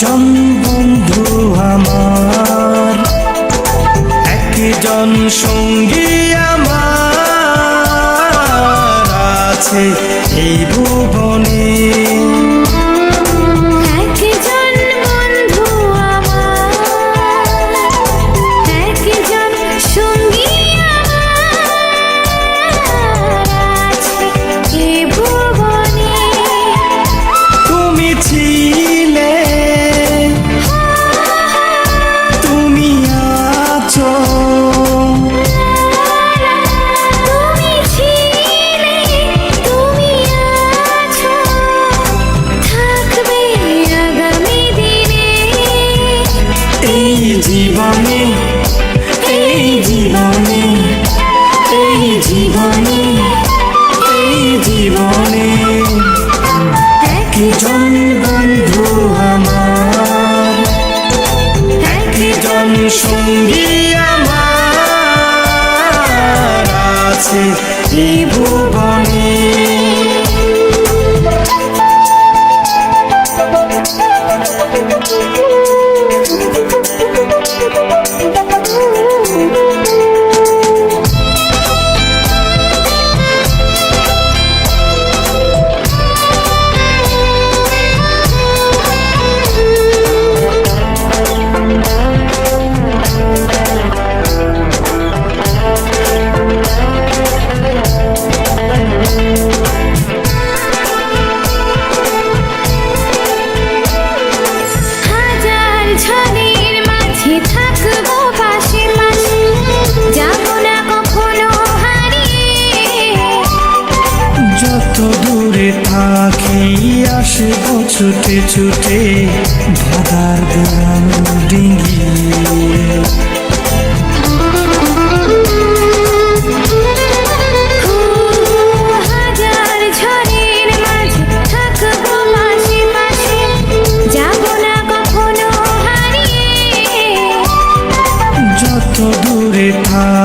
জন বন্ধু আমার জন সঙ্গী আমার আছে এই ভুবনে। আছে জীবনে Thank কত দূরে পাখি আসে ছুটে ছুটে ধাঁধার গ্রাম ডিঙিয়ে।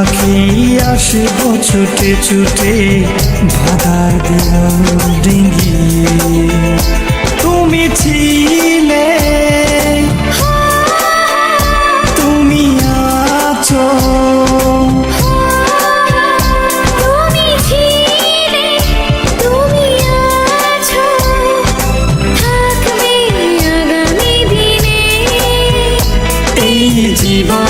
পাখি আসিব ছুটে ছুটে বাধার দিলাম ডিঙিয়ে তুমি ছিলে। তুমি আছো। জীবন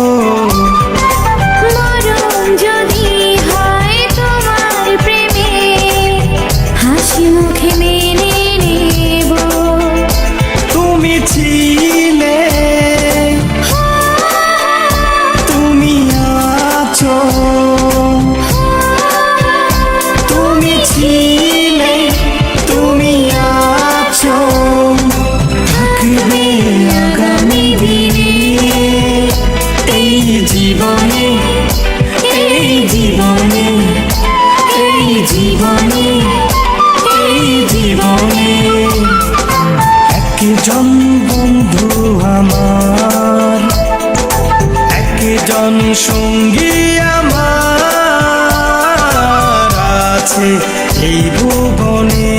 একজন বন্ধু আমার একজন সঙ্গী আমার আছে এই ভুবনে।